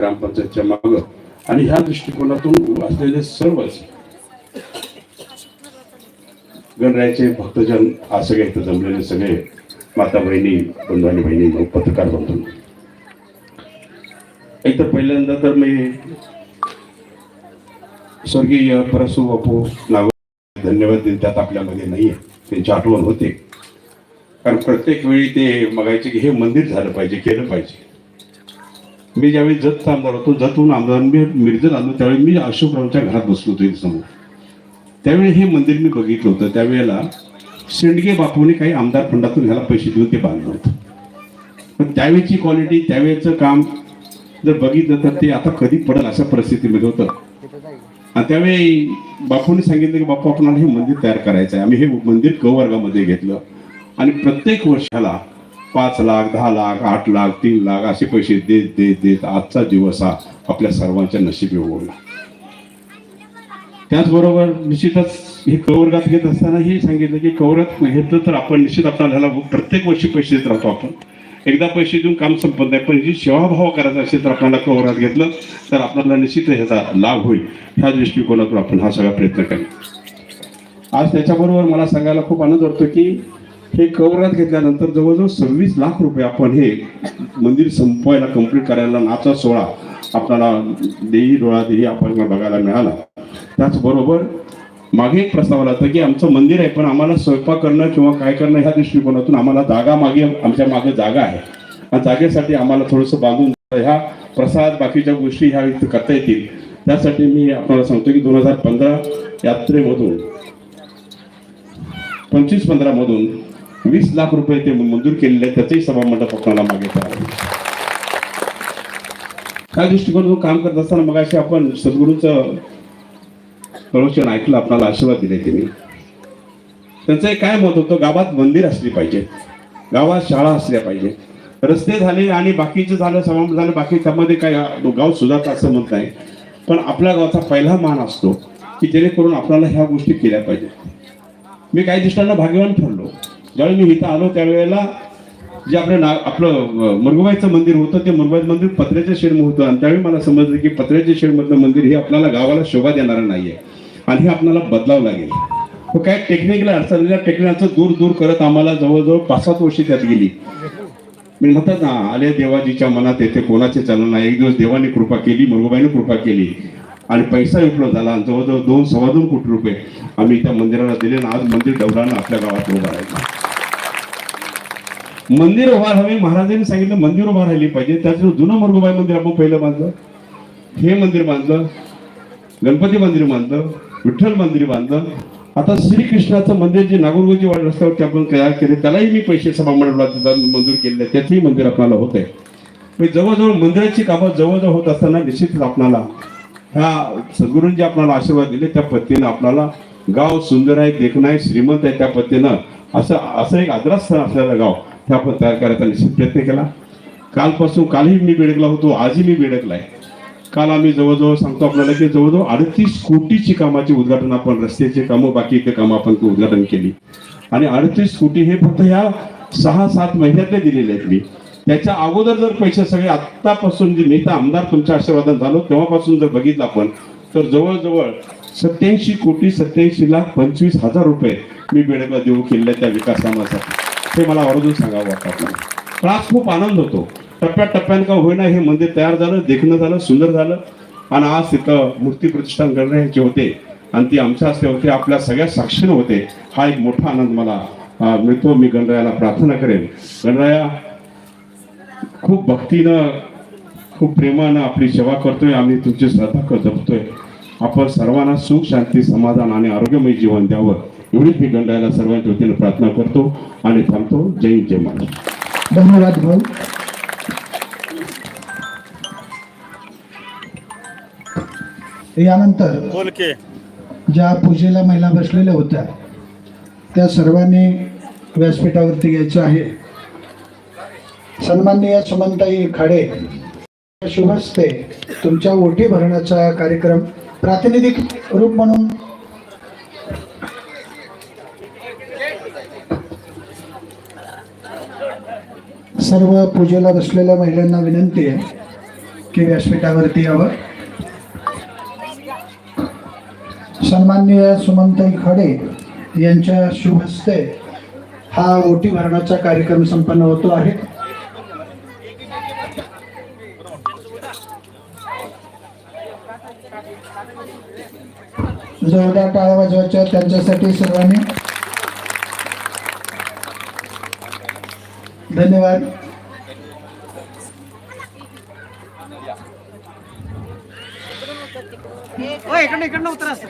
ग्रामपंचायतच्या माग. आणि ह्या दृष्टिकोनातून असलेले सर्वच गणरायाचे भक्तजन आज सगळे इथं जमलेले सगळे माता बहिणी बंधू आणि बहिणी पत्रकार बंधू. एक तर पहिल्यांदा तर मी स्वर्गीय परसू बापू नाव धन्यवाद देईन त्यात आपल्यामध्ये नाही आहे त्यांची आठवण होते. कारण प्रत्येक वेळी ते मागायचे की हे मंदिर झालं पाहिजे केलं पाहिजे. मी ज्यावेळी जत आमदार होतो जतहून आमदार मी मिरजत आलो त्यावेळी मी अशोकरावच्या घरात बसलो होतो समोर त्यावेळी हे मंदिर मी बघितलं होतं. त्यावेळेला शेंडगे बापूने काही आमदार फंडातून ह्याला पैसे देऊन ते बांधलं होतं. पण त्यावेळीची क्वालिटी त्यावेळेचं काम जर बघितलं तर ते आता कधी पडेल अशा परिस्थितीमध्ये होतं. आणि त्यावेळी बापूने सांगितलं की बापू आपणाला हे मंदिर तयार करायचं आहे आम्ही हे मंदिर क वर्गामध्ये घेतलं. आणि प्रत्येक वर्षाला पाच लाख दहा लाख आठ लाख तीन लाख असे पैसे देत देत देत आजचा दिवस हा आपल्या सर्वांच्या नशिबी ओढला त्याचबरोबर निश्चितच हे कवर्गात घेत असताना हे सांगितलं की कवर्गात घेतलं तर आपण निश्चित आपल्याला प्रत्येक वर्षी पैसे देत राहतो आपण. एकदा पैसे देऊन काम संपत नाही पण जी सेवाभाव करायचा असेल तर आपल्याला कवरात घेतलं तर आपल्याला निश्चित ह्याचा लाभ होईल. ह्या दृष्टिकोनातून आपण हा सगळा प्रयत्न करू. आज त्याच्याबरोबर मला सांगायला खूप आनंद वाटतो की हे कवरात घेतल्यानंतर जवळजवळ सव्वीस लाख रुपये आपण हे मंदिर संपवायला कंप्लीट करायला नाचा सोहळा आपल्याला देही डोळा देही आपण बघायला मिळाला. त्याचबरोबर मागे एक प्रस्ताव आला होता की आमचं मंदिर आहे पण आम्हाला स्वयंपाक करणं किंवा काय करणं ह्या दृष्टिकोनातून आम्हाला जागा मागे आमच्या मागे जागा आहे. आणि जागेसाठी आम्हाला थोडंसं बांधून ह्या प्रसाद बाकीच्या गोष्टी ह्या इथं करता येतील. त्यासाठी मी आपल्याला सांगतो की दोन हजार पंधरा यात्रेमधून पंचवीस पंधरा मधून वीस लाख रुपये ते मंजूर केलेले आहेत त्याचंही सभामंडप आपल्याला मागे करावं त्या दृष्टिकोनातून हो, काम करत असताना मग अशी आपण सद्गुरूंचं प्रवचन ऐकलं आपल्याला आशीर्वाद दिले त्यांनी. त्यांचं एक काय मत होतं गावात मंदिर असली पाहिजे गावात शाळा असल्या पाहिजे रस्ते झाले आणि बाकीचं झालं समाज झालं बाकी त्यामध्ये काय गाव सुधारता असं म्हणत नाही. पण आपल्या गावाचा पहिला मान असतो की जेणेकरून आपल्याला ह्या गोष्टी केल्या पाहिजेत. मी काही दृष्टांना भाग्यवान ठरलो. ज्यावेळी मी इथं आलो त्यावेळेला जे आपलं ना आपलं मुरगुबाईचं मंदिर होतं ते मुरगुबाईचं मंदिर पत्र्याच्या शेडमध्ये होतं. आणि त्यावेळी मला समजलं की पत्र्याच्या शेडमधलं मंदिर हे आपल्याला गावाला शोभा देणारं नाहीये. आणि हे आपल्याला बदलावं लागेल. व काय टेक्निकला अडचण त्या टेक्निकचं दूर दूर करत आम्हाला जवळजवळ पाच सात वर्षे त्यात गेली. मी म्हणतात ना आले देवाजीच्या मनात येथे कोणाचे चालू नाही. एक दिवस देवाने कृपा केली मुरगुबाईने कृपा केली. आणि पैसा विप्लव झाला. आणि जवळजवळ दोन सव्वा दोन कोटी रुपये आम्ही त्या मंदिराला दिले आणि आज मंदिर डवरानं आपल्या गावात उभं राहिलं. मंदिर उभा हवे. महाराजांनी सांगितलं मंदिर उभा राहिली पाहिजे. त्याचं जुनं मुरगुबाई मंदिर आपण पहिलं बांधलं. हे मंदिर बांधलं. गणपती मंदिर बांधलं. विठ्ठल मंदिर बांधलं. आता श्रीकृष्णाचं मंदिर जे नागोरगोजी वाढ रस्त्यावरती आपण तयार केले त्यालाही मी पैसे सभामंडळात मंजूर केले त्याचंही मंदिर आपल्याला होत आहे. जवळजवळ मंदिराची कामं जवळजवळ होत असताना निश्चितच आपणाला ह्या सद्गुरूंनी आपणाला आशीर्वाद दिले. त्या पद्धतीनं आपणाला गाव सुंदर आहे देखणं आहे श्रीमंत आहे त्या पद्धतीनं. असं असं एक आदरास्थान असलेलं गाव. हे आपण तयार करायचा निश्चित प्रयत्न केला. कालपासून कालही मी बेडकला होतो आजही मी बेडकलाय काल आम्ही जवळजवळ सांगतो आपल्याला की जवळजवळ अडतीस कोटीची कामाची उद्घाटन आपण रस्त्याचे कामं बाकी इथे कामं आपण ती उद्घाटन केली. आणि अडतीस कोटी हे फक्त ह्या सहा सात महिन्यातले दिलेले आहेत मी. त्याच्या अगोदर जर पैसे सगळे आत्तापासून जे नेता आमदार तुमच्या आशीर्वादात झालो तेव्हापासून जर बघितलं आपण तर जवळजवळ सत्याऐंशी कोटी सत्याऐंशी लाख पंचवीस हजार रुपये मी बेडकला देऊ केलेल्या त्या विकास कामासाठी. हे मला आवर्जून सांगावं वाटतं. पण आज खूप आनंद होतो. टप्प्याटप्प्यानं का होईना हे मंदिर तयार झालं देखणं झालं सुंदर झालं. आणि आज तिथं मूर्ती प्रतिष्ठान गणरायाचे होते. आणि ती आमच्या हस्ते होते आपल्या सगळ्या साक्षीनं होते. हा एक मोठा आनंद मला मिळतो. मी गणरायाला प्रार्थना करेन. गणराया खूप भक्तीनं खूप प्रेमानं आपली सेवा करतोय. आम्ही तुमची श्रद्धा जपतोय आपण सर्वांना सुख शांती समाधान आणि आरोग्यमय जीवन द्यावं. एवढीच मी गणरायाला सर्वांच्या वतीनं प्रार्थना करतो आणि थांबतो. जय जय महाराज धन्यवाद भाऊ. यानंतर ज्या पूजेला महिला बसलेल्या होत्या त्या सर्वांनी व्यासपीठावरती घ्यायचं आहे. सन्माननीय सुमनताई खाडे शुभ हस्ते तुमच्या ओटी भरण्याचा कार्यक्रम प्रातिनिधिक रूप म्हणून सर्व पूजेला बसलेल्या महिलांना विनंती आहे की व्यासपीठावरती यावं. सन्माननीय सुमंताई खडे यांच्या शुभ हस्ते हा ओटी भरणाचा कार्यक्रम संपन्न होतो आहे. जोरदार टाळ्या वाजवायच्या त्यांच्यासाठी सर्वांनी. धन्यवाद. इकडनं इकडनं उतरा सर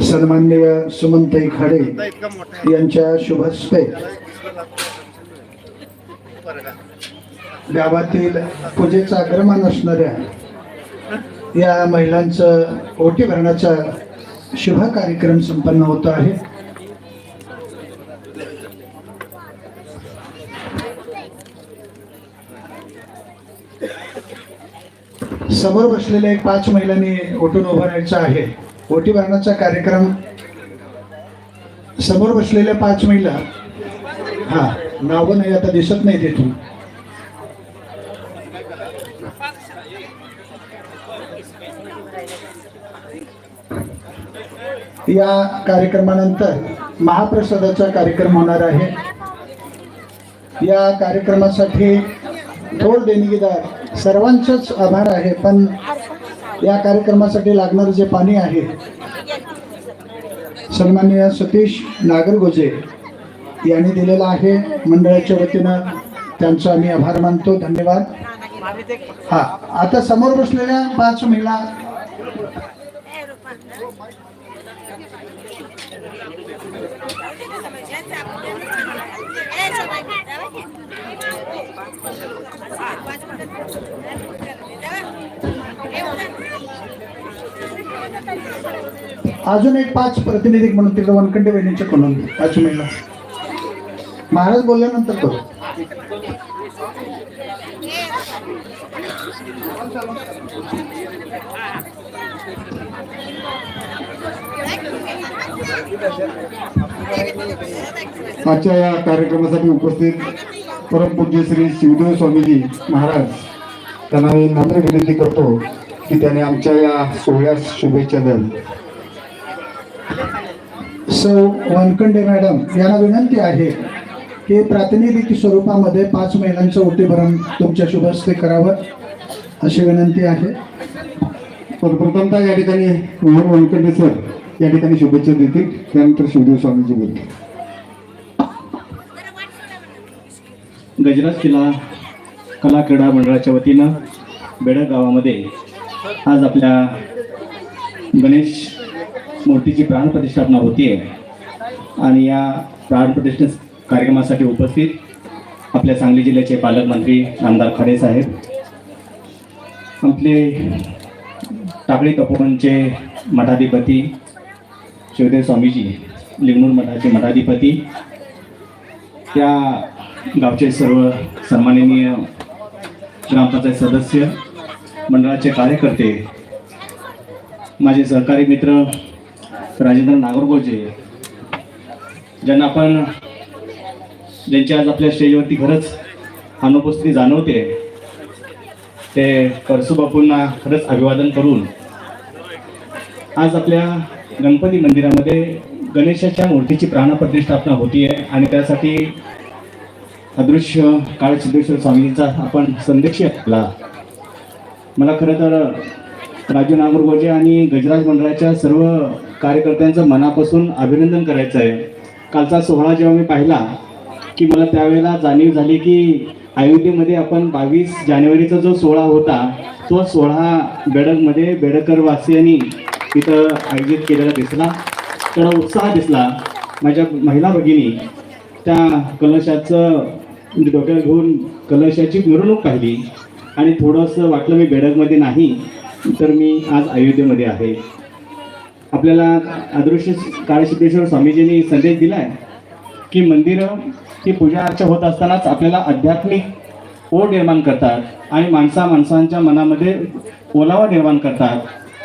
सन्माननीय सुमनताई खाडे यांच्या शुभ हस्ते गावातील पूजेचा अग्रमान असणाऱ्या या महिलांचं ओटी भरण्याचा शुभ कार्यक्रम संपन्न होत आहे. समोर बसलेल्या एक पाच महिलांनी ओटून उभं राहायचं आहे. ओटी भरण्याचा कार्यक्रम. समोर बसलेल्या पाच महिला. हा नावं नाही आता दिसत नाही तिथून. या कार्यक्रमानंतर महाप्रसादाचा कार्यक्रम होणार आहे. या कार्यक्रमासाठी थोर देणगीदार सर्वांचेच आभार आहे पण या कार्यक्रमासाठी लागणारं जे पाणी आहे सन्माननीय सतीश नागरगोजे यांनी दिलेलं आहे मंडळाच्या वतीनं. त्यांचा आम्ही आभार मानतो धन्यवाद. हा आता समोर बसलेल्या पाच महिला अजून एक पाच प्रतिनिधी म्हणून तिकडे वनखंडे वेणीच्या कोणून पाच महिला. महाराज बोलल्यानंतर करू. आजच्या या कार्यक्रमासाठी उपस्थित परमपूज्य श्री शिवदेव स्वामीजी महाराज त्यांना मी नम्र विनंती करतो की त्याने आमच्या या सोहळ्यास शुभेच्छा द्यावी. सौ वनखंडे मॅडम यांना विनंती आहे की प्रातिनिधिक स्वरूपामध्ये पाच महिलांचं ओटीभरण तुमच्या शुभ हस्ते करावं अशी विनंती आहे. पण प्रथमतः या ठिकाणी मोहन वनखंडे सर या ठिकाणी शुभेच्छा देतील. त्यानंतर शिवदेव स्वामीजी बोलतील. गजराज किल्ला कला क्रीडा मंडळाच्या वतीनं बेडक गावामध्ये आज आपल्या गणेश मूर्तीची प्राणप्रतिष्ठापना होती. आहे आणि या प्राणप्रतिष्ठा कार्यक्रमासाठी उपस्थित आपल्या सांगली जिल्ह्याचे पालकमंत्री आमदार खडे साहेब आपले टाकळी तपोवनचे मठाधिपती शिवदेव स्वामीजी लिंगणूर मठाचे मठाधिपती त्या गावचे सर्व सन्माननीय ग्रामपंचायत सदस्य मंडळाचे कार्यकर्ते माझे सहकारी मित्र राजेंद्र नागरगोजे ज्यांना आपण ज्यांची आज आपल्या स्टेजवरती खरंच अनुपस्थिती जाणवते ते परसू बापूंना खरंच अभिवादन करून आज आपल्या गणपती मंदिरामध्ये गणेशाच्या मूर्तीची प्राणप्रतिष्ठापना होती आहे आणि त्यासाठी अदृश्य काळ सिद्धेश्वर स्वामींचा आपण संदेश आपला. मला खरं तर राजू नागरगोजे आणि गजराज मंडळाच्या सर्व कार्यकर्त्यांचं मनापासून अभिनंदन करायचं आहे. कालचा सोहळा जेव्हा मी पाहिला की मला त्यावेळेला जाणीव झाली की अयोध्येमध्ये आपण बावीस जानेवारीचा जो सोहळा होता तो सोहळा बेडकमध्ये बेडकरवासियांनी तिथं आयोजित केलेला दिसला. थोडा उत्साह दिसला. माझ्या महिला भगिनी त्या कलशाचं म्हणजे डोक्यात घेऊन कलशाची मिरवणूक पाहिली. आणि थोडंसं वाटलं मी बेडकमध्ये नाही तर मी आज अयोध्येमध्ये आहे. आपल्याला अदृश्य काळसिद्धेश्वर स्वामीजींनी संदेश दिलाय की मंदिरं ही पूजा अर्चा होत असतानाच आपल्याला आध्यात्मिक ओढ निर्माण करतात आणि माणसा माणसांच्या मनामध्ये ओलावा निर्माण करतात.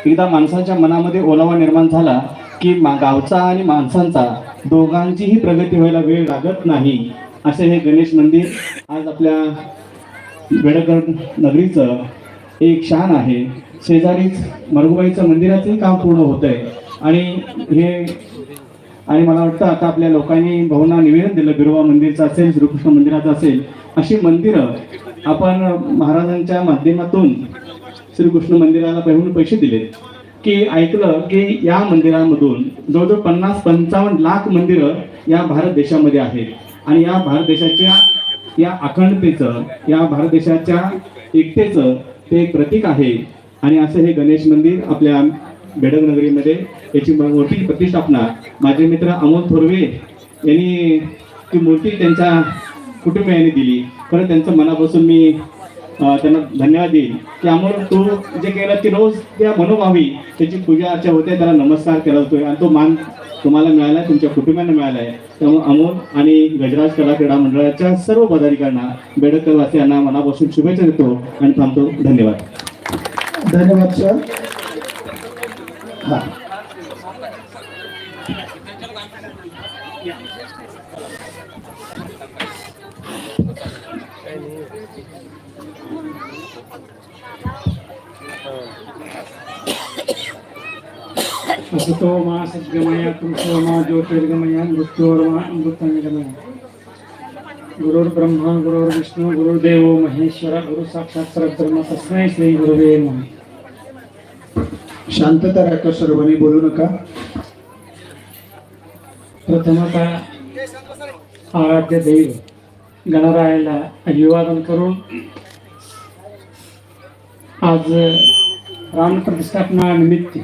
एकदा माणसांच्या मनामध्ये ओलावा निर्माण झाला की मा गावचा आणि माणसांचा दोघांचीही प्रगती व्हायला वेळ लागत नाही असे हे गणेश मंदिर आज आपल्या बेडकर नगरीचं एक शान आहे. शेजारीच मरगुबाईचं मंदिराचंही काम पूर्ण होत आहे आणि हे आणि मला वाटतं आता आपल्या लोकांनी भाऊंना निवेदन दिलं बिरोबा मंदिरचं असेल श्रीकृष्ण मंदिराचं असेल अशी मंदिरं आपण महाराजांच्या माध्यमातून श्रीकृष्ण मंदिराला पहिले पैसे दिलेत की ऐकलं की या मंदिरामधून जवळजवळ पन्नास पंचावन्न लाख मंदिरं या भारत देशामध्ये आहेत. आणि या भारत देशाच्या या अखंडतेचं या भारत देशाच्या एकतेचं ते एक प्रतीक आहे. आणि असं हे गणेश मंदिर आपल्या बेडकनगरीमध्ये याची मोठी प्रतिष्ठापना माझे मित्र अमोल थोरवे यांनी ती मूर्ती त्यांच्या कुटुंबियांनी दिली. खरं त्यांचं मनापासून मी त्यांना धन्यवाद देईल की अमोल तू जे केलं ते रोज त्या मनोभावी त्याची पूजा अर्चा होते त्याला नमस्कार केला जातोय आणि तो मान तुम्हाला मिळाला तुमच्या कुटुंबांना मिळाला आहे त्यामुळे अमोल आणि गजराज कला क्रीडा मंडळाच्या सर्व पदाधिकाऱ्यांना बेडकरवासियांना मनापासून शुभेच्छा देतो आणि थांबतो. धन्यवाद. धन्यवाद सर हा असतो मा सद्गमया तुमसो मा ज्योतिर्गमया मृत्योर्मा अमृतंगमया गुरुर्ब्रह्मा गुरुर्विष्णू गुरुर्देव महेश्वर गुरु साक्षात परब्रह्म तस्मै श्री गुरुवे नमः शांतता राखा सर्वांनी बोलू नका. प्रथमतः आराध्य देव गणरायाला अभिवादन करून आज रामप्रतिष्ठापना निमित्त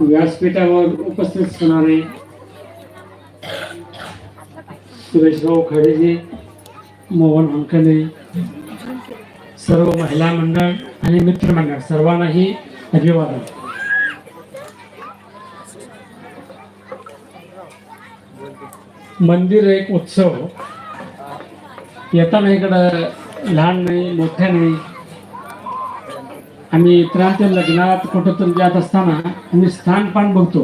व्यासपीठावर उपस्थित असणारे सुरेशभाऊ खडेजी मोहन अंकने सर्व महिला मंडळ आणि मित्रमंडळ सर्वांनाही अभिवादन मंदिर एक उत्सव. येताना इकडं लहान नाही मोठ्या नाही. आम्ही इतरांच्या लग्नात कुठं जात असताना आम्ही स्थानपान बघतो.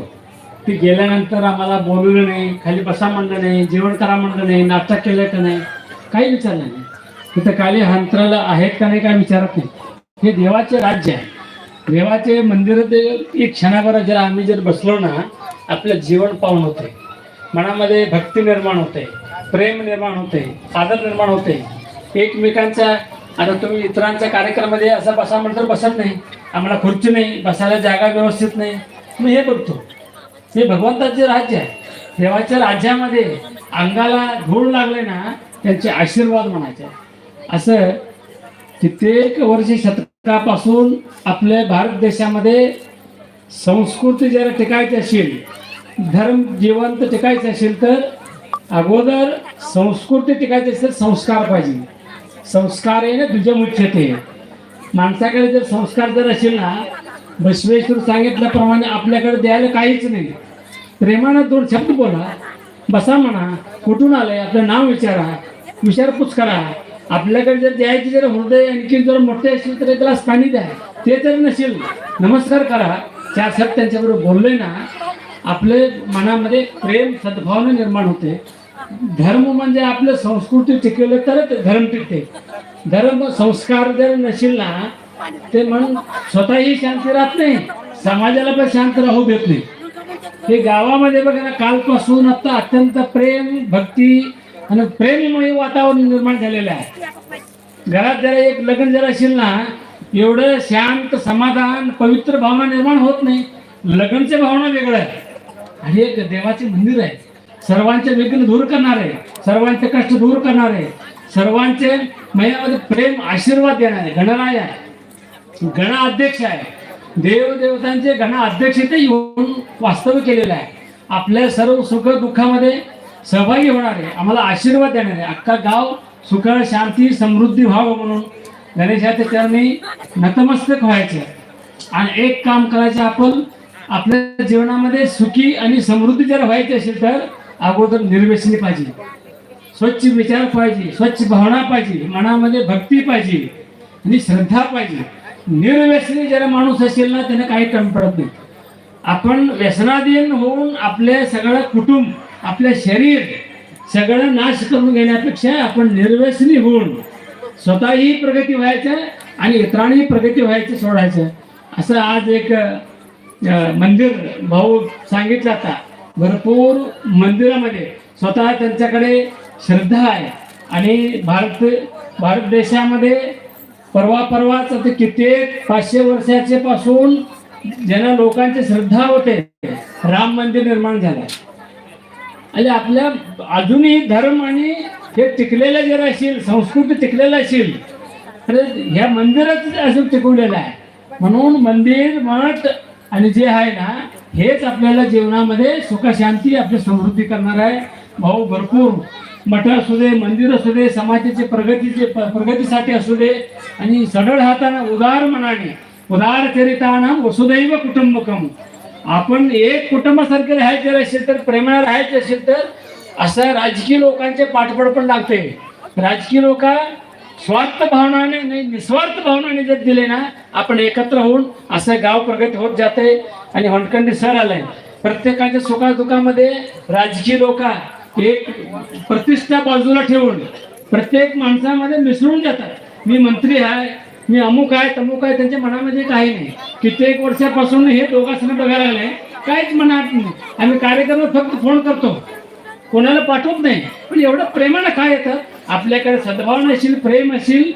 ते गेल्यानंतर आम्हाला बोलवलं नाही खाली बसा म्हणलं नाही जेवण करा म्हणलं नाही नाटक केलं का नाही काही विचारलं नाही. तिथं खाली हंतराला आहेत का नाही काय विचारत नाही. हे देवाचे राज्य आहे. देवाचे मंदिर ते एक क्षणाभर जर आम्ही जर बसलो ना आपलं जीवन पाहून होते. मनामध्ये भक्ती निर्माण होते प्रेम निर्माण होते आदर निर्माण होते. एकमेकांचा आता तुम्ही इतरांच्या कार्यक्रमामध्ये असं बसा म्हणतो बसत नाही. आम्हाला खुर्ची नाही बसायला जागा व्यवस्थित नाही. मी हे बघतो. हे भगवंताचे राज्य आहे. देवाच्या राज्यामध्ये अंगाला धूळ लागले ना त्यांचे आशीर्वाद म्हणायचे. असं कित्येक वर्ष त्यापासून आपल्या भारत देशामध्ये संस्कृती जर टिकायची असेल धर्म जिवंत टिकायचं असेल तर अगोदर संस्कृती टिकायची असेल तर संस्कार पाहिजे. संस्कार आहे ना तुझ्या मुख्यते माणसाकडे जर संस्कार जर असेल ना बसवेश्वर सांगितल्याप्रमाणे आपल्याकडे द्यायला काहीच नाही. प्रेमानं दोन शब्द बोला. बसा म्हणा कुठून आलंय आपलं नाव विचारा विचारपूस करा. आपल्याकडे जर द्यायची जर हृदय आणखी जर मोठे असेल तर त्याला स्थानिक द्या. ते जर नसेल नमस्कार करा. चार सर त्यांच्याबरोबर बोलले ना आपले मनामध्ये प्रेम सद्भावना निर्माण होते. धर्म म्हणजे आपलं संस्कृती टिकवलं तरच धर्म टिकते. धर्म संस्कार जर नसेल ना ते म्हणून स्वतःही शांती राहत नाही समाजाला पण शांत राहू देत नाही. हे गावामध्ये बघा कालपासून आता अत्यंत प्रेम भक्ती आणि प्रेममय वातावरण निर्माण झालेलं आहे. घरात जरा एक लग्न जर असेल ना एवढं शांत समाधान पवित्र भावना निर्माण होत नाही. लग्नच्या भावना वेगळं आहे आणि एक देवाचे मंदिर आहे. सर्वांचे विघ्न दूर करणारे सर्वांचे कष्ट दूर करणारे सर्वांचे मयामध्ये प्रेम आशीर्वाद देणारे गणराय आहे. गणाध्यक्ष आहे. देवदेवतांचे गण अध्यक्ष ते येऊन वास्तव्य केलेलं आहे. आपल्या सर्व सुख दुःखामध्ये सहभागी होणारे आम्हाला आशीर्वाद देणारे अख्खा गाव सुख शांती समृद्धी व्हावं म्हणून गणेशाच्या चरणी नतमस्तक व्हायचं. आणि एक काम करायचं आपण आपल्या जीवनामध्ये सुखी आणि समृद्धी जर व्हायची असेल तर अगोदर निर्व्यसनी पाहिजे. स्वच्छ विचार पाहिजे स्वच्छ भावना पाहिजे मनामध्ये भक्ती पाहिजे आणि श्रद्धा पाहिजे. निर्व्यसनी जर माणूस असेल ना त्याने काही कमी पडत नाही. आपण व्यसनाधीन होऊन आपले सगळं कुटुंब आपलं शरीर सगळं नाश करून घेण्यापेक्षा आपण निर्व्यसनी होऊन स्वतःही प्रगती व्हायचं आणि इतरांनी प्रगती व्हायचं सोडायचं. असं आज एक मंदिर भाऊ सांगितलं आता. भरपूर मंदिरामध्ये स्वतः त्यांच्याकडे श्रद्धा आहे. आणि भारत भारत देशामध्ये परवा परवाच आता कित्येक पाचशे वर्षाचे पासून ज्यांना लोकांची श्रद्धा होते राम मंदिर निर्माण झालं. आणि आपल्या अजूनही धर्म आणि हे टिकलेलं जर असेल संस्कृती टिकलेलं असेल तर ह्या मंदिरात असं टिकवलेलं आहे. म्हणून मंदिर मठ आणि जे आहे ना हेच आपल्याला जीवनामध्ये सुखशांती आपली समृद्धी करणार आहे. भाऊ भरपूर मठ असू दे मंदिर असू दे समाजाचे प्रगतीचे प- प्रगतीसाठी असू दे आणि सडळ हाताने उदार मनाने उदार चरितानं वसुदैव कुटुंबकम आपण एक कुटुंबासारखे राहायचे असेल तर प्रेमाने राहायचे असेल तर असं राजकीय लोकांचे पाठबळ पण लागते राजकीय लोक स्वार्थ भावनाने नाही निस्वार्थ भावनाने जर दिले ना आपण एकत्र होऊन असं गाव प्रगती होत जाते आणि होणकंडी सर आलाय. प्रत्येकाच्या सुखादुखामध्ये राजकीय लोक एक प्रतिष्ठा बाजूला ठेवून प्रत्येक माणसामध्ये मिसळून जातात. मी मंत्री आहे मी अमुक आहे तमुक आहे त्यांच्या मनामध्ये काही नाही. कित्येक वर्षापासून हे दोघांसंग बघायला लागले. काहीच मनात नाही. आम्ही कार्यक्रमात फक्त फोन करतो. कोणाला पाठवत नाही. पण एवढं प्रेमानं काय येतं? आपल्याकडे सद्भावना असेल प्रेम असेल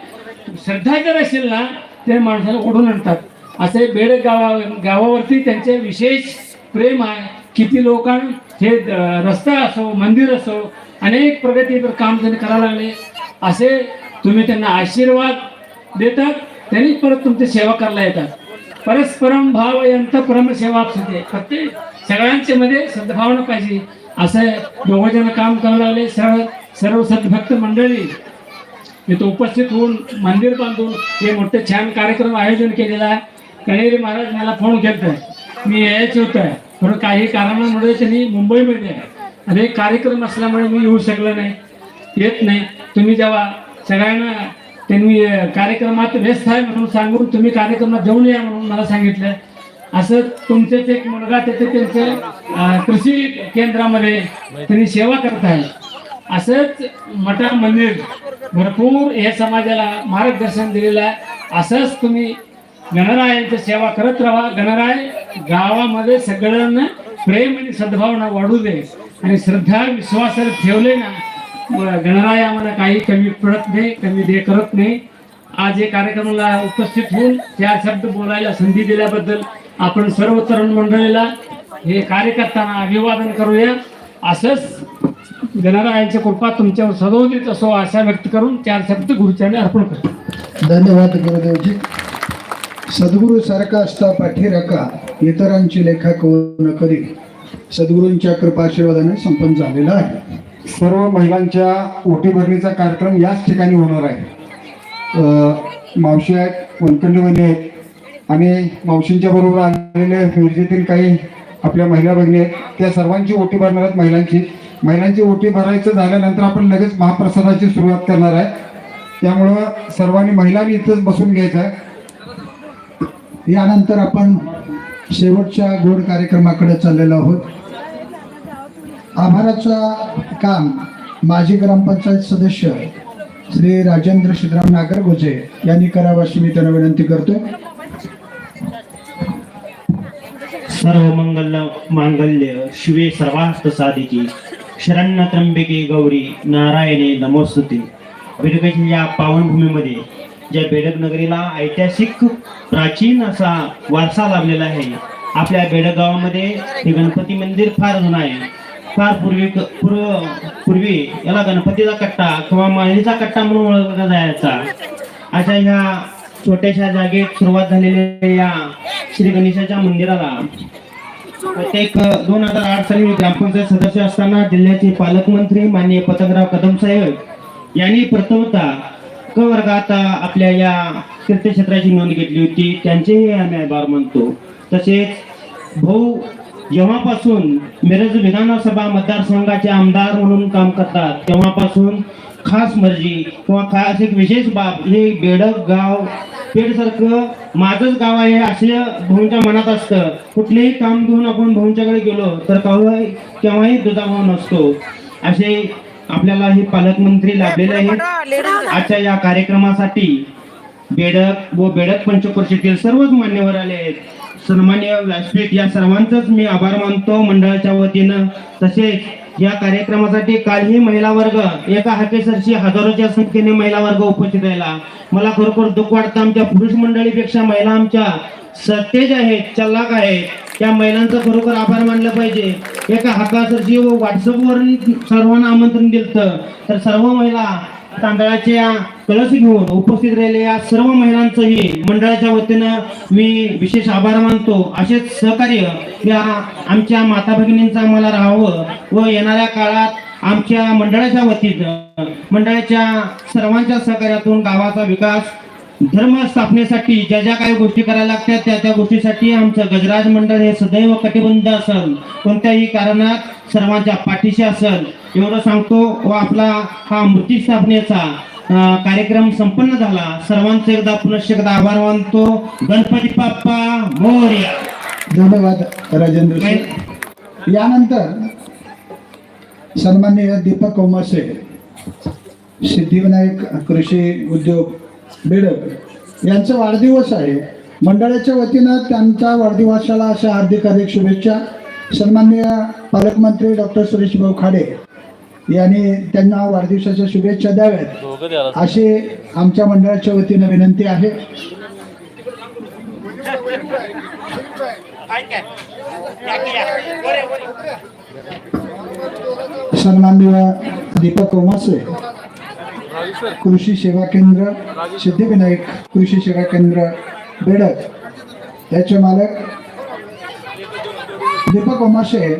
श्रद्धा जर असेल ना ते माणसाला ओढून आणतात. असे बेड गावा गावावरती त्यांचे विशेष प्रेम आहे. किती लोकांना हे रस्ता असो मंदिर असो अनेक प्रगतीवर काम त्यांनी करायला लागले. असे तुम्ही त्यांना आशीर्वाद देतात त्यांनी परत तुमची सेवा करायला येतात. परस्परम भाव यंत परम सेवा प्रत्येक सगळ्यांच्या मध्ये सद्भावना पाहिजे. असं दोघंजण काम करायला लागले. सर्व सर्व सद्भक्त मंडळी इथं उपस्थित होऊन मंदिर बांधून हे मोठे छान कार्यक्रम आयोजन केलेला आहे. कणेरी महाराज मला फोन केलता. मी यायचं होतं. पण काही कारणामुळे त्यांनी मुंबईमध्ये आहे आणि कार्यक्रम असल्यामुळे मी येऊ शकलो नाही. येत नाही. तुम्ही जेव्हा सगळ्यांना त्यांनी कार्यक्रमात व्यस्त आहे म्हणून सांगून तुम्ही कार्यक्रमात जाऊन या म्हणून मला सांगितलं. असं तुमचेच एक मुलगा त्याचे त्यांचे कृषी केंद्रामध्ये त्यांनी सेवा करत आहे. असंच मठा मंदिर भरपूर या समाजाला मार्गदर्शन दिलेलं आहे. असंच तुम्ही गणरायांची सेवा करत राहा. गणराय गावामध्ये सगळ्यांना प्रेम आणि सद्भावना वाढू दे आणि श्रद्धा विश्वासाला ठेवले ना गणराय आम्हाला काही कमी पडत नाही कमी दे करत नाही. आज या कार्यक्रमाला उपस्थित होऊन चार शब्द बोलायला संधी दिल्याबद्दल आपण सर्व तरुण मंडळीला हे कार्यकर्त्यांना अभिवादन करूया. असंच गणरायांची कृपा तुमच्यावर सदोदित असो आशा व्यक्त करून चार शब्द गुरुच्याने अर्पण करतो धन्यवाद गुरुदेवजी. सद्गुरू सारखा असता पाठीराखा इतरांची लेखा न करी सद्गुरूंच्या कृपाशीर्वादाने संपन्न झालेला आहे. सर्व महिलांच्या ओटी भरणीचा कार्यक्रम याच ठिकाणी होणार आहे. मावशी आहेत वनकंडी वहिनी आहेत आणि मावशींच्या बरोबर आलेले मिरजेतील काही आपल्या महिला भगिनी आहेत त्या सर्वांची ओटी भरणार आहेत महिलांची. महिलांची ओटी भरायचं झाल्यानंतर आपण लगेच महाप्रसादाची सुरुवात करणार आहे. त्यामुळं सर्वांनी महिलांनी इथंच बसून घ्यायचं आहे. यानंतर आपण शेवटच्या गोड कार्यक्रमाकडे चाललेलो आहोत. आभाराचा काम माजी ग्रामपंचायत सदस्य श्री राजेंद्र श्रीराम नागरगोजे यांनी करावं अशी मी त्यांना विनंती करतोय सर्व मंगल मांगल्य शिवे सर्वास्त साधिकी शरण त्र्यंबिके गौरी नारायणे नमोस्तुते. बेडकच्या या पावनभूमीमध्ये ज्या बेडक नगरीला ऐतिहासिक प्राचीन असा वारसा लाभलेला आहे आपल्या बेडक गावामध्ये हे गणपती मंदिर फार जुनं आहे. फार पूर्वी पूर्व पूर्वी याला गणपतीचा कट्टा किंवा माळीचा कट्टा म्हणून ओळखला जायचा. अशा ह्या छोट्याशा जागेत सुरुवात झालेल्या या श्री गणेशाच्या मंदिराला. प्रत्येक दोन हजार आठ साली ग्रामपंचायत सदस्य असताना जिल्ह्याचे पालकमंत्री माननीय पतंगराव कदम साहेब यांनी प्रथमतः क वर्गात आपल्या या तीर्थक्षेत्राची नोंद घेतली होती. त्यांचेही आम्ही आभार मानतो. तसेच भाऊ जेव्हापासून मिरज विधानसभा मतदारसंघाचे आमदार म्हणून काम करतात तेव्हापासून खास मर्जी किंवा खास एक विशेष बाब हे बेडक गाव पेडसारखं माझंच गाव आहे असे भाऊंच्या मनात असतं. कुठलेही काम घेऊन आपण भाऊंच्याकडे गेलो तर केव्हाही केव्हाही दुधाभाव नसतो. असे आपल्याला हे पालकमंत्री लाभलेले आहेत. आजच्या या कार्यक्रमासाठी बेडक व बेडक पंचक्रोशीतील सर्वच मान्यवर आले आहेत. सन्मान्य व्यासपीठ या सर्वांचंच मी आभार मानतो मंडळाच्या वतीनं. तसेच या कार्यक्रमासाठी कालही महिला वर्ग एका हाकेसरशी हजारोच्या संख्येने महिला वर्ग उपस्थित राहिला. मला खरोखर दुःख वाटतं आमच्या पुरुष मंडळीपेक्षा महिला आमच्या सतेज आहेत चल्लाक आहेत. त्या महिलांचं खरोखर आभार मानलं पाहिजे. एका हाकासरशी व व्हॉट्सअपवर सर्वांना आमंत्रण दिलं तर सर्व महिला तांदळाच्या कलश घेऊन उपस्थित राहिलेल्या सर्व महिलांचंही मंडळाच्या वतीनं मी विशेष आभार मानतो. असेच सहकार्य या आमच्या माता भगिनींचं आम्हाला राहावं व येणाऱ्या काळात आमच्या मंडळाच्या वतीनं मंडळाच्या सर्वांच्या सहकार्यातून गावाचा विकास धर्म स्थापनेसाठी ज्या ज्या काही गोष्टी करायला लागतात त्या त्या गोष्टीसाठी आमचं गजराज मंडळ हे सदैव कटिबंध असेल कोणत्याही कारणात सर्वांच्या पाठीशी असेल एवढं सांगतो व आपला हा मूर्ती स्थापनेचा कार्यक्रम संपन्न झाला. सर्वांचे एकदा पुनश्च एकदा आभार मानतो. गणपती बाप्पा मोर्या. धन्यवाद राजेंद्र यानंतर सन्माननीय दीपक कोमासे सिद्धिविनायक कृषी उद्योग बेडक यांचा वाढदिवस आहे. मंडळाच्या वतीनं त्यांच्या वाढदिवसाला अशा हार्दिक हार्दिक शुभेच्छा. सन्माननीय पालकमंत्री डॉक्टर सुरेश भाऊ खाडे. यांनी त्यांना वाढदिवसाच्या शुभेच्छा द्याव्यात. अशी आमच्या मंडळाच्या वतीनं विनंती आहे. सन्माननीय दीपक ओमासे कृषी सेवा केंद्र सिद्धिविनायक कृषी सेवा केंद्र बेडक याचे मालक दीपक ओमासे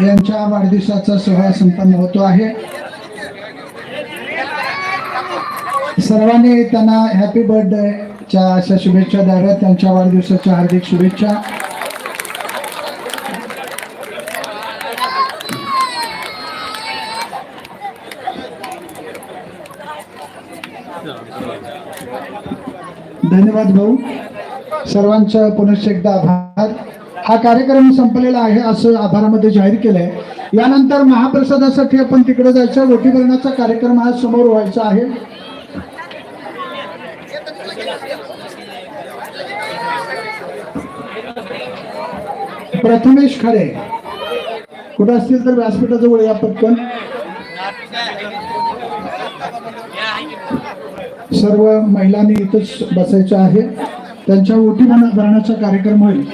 यांच्या वाढदिवसाचा सोहळा संपन्न होतो आहे. सर्वांनी त्यांना हॅपी बर्थडेच्या अशा शुभेच्छा द्याव्यात. त्यांच्या वाढदिवसाच्या हार्दिक शुभेच्छा. धन्यवाद भाऊ. सर्वांचा पुनश्च एकदा आभार. हा कार्यक्रम संपलेला आहे असं आभारामध्ये जाहीर केलंय. यानंतर महाप्रसादासाठी आपण तिकडे जायचं रोटी कार्यक्रम हा समोर व्हायचा आहे. प्रथमेश खरे. कुठं असतील तर व्यासपीठाजवळ या पटकन. सर्व महिलांनी इथंच बसायचं आहे. त्यांच्या ओटी भरण्याचा कार्यक्रम होईल.